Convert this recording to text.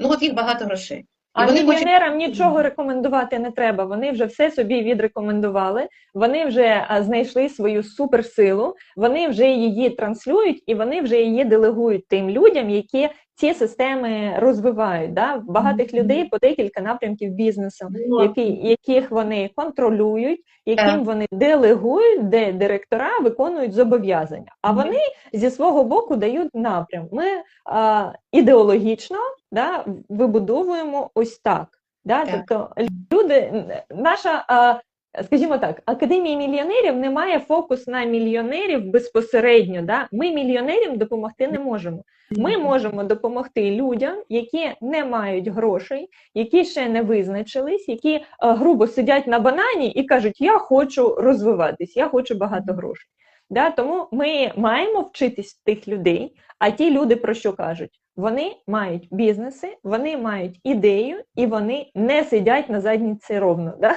Ну от їх багато грошей. А вони хочуть нічого рекомендувати не треба. Вони вже все собі відрекомендували. Вони вже знайшли свою суперсилу, вони вже її транслюють і вони вже її делегують тим людям, які ці системи розвивають. Да? Багатих Мгм. людей по декілька напрямків бізнесу, Ну, які, яких вони контролюють, яким Так. вони делегують, де директора виконують зобов'язання. А Мгм. вони зі свого боку дають напрям. Ми а, ідеологічно да, вибудовуємо ось так. Да? Так. Тобто люди, наша, скажімо так, академія мільйонерів не має фокус на мільйонерів безпосередньо. Да? Ми мільйонерам допомогти не можемо. Ми можемо допомогти людям, які не мають грошей, які ще не визначились, які е, грубо сидять на банані і кажуть: Я хочу розвиватись, я хочу багато грошей. Да, тому ми маємо вчитись тих людей. А ті люди про що кажуть? Вони мають бізнеси, вони мають ідею, і вони не сидять на задніці ровно. Да?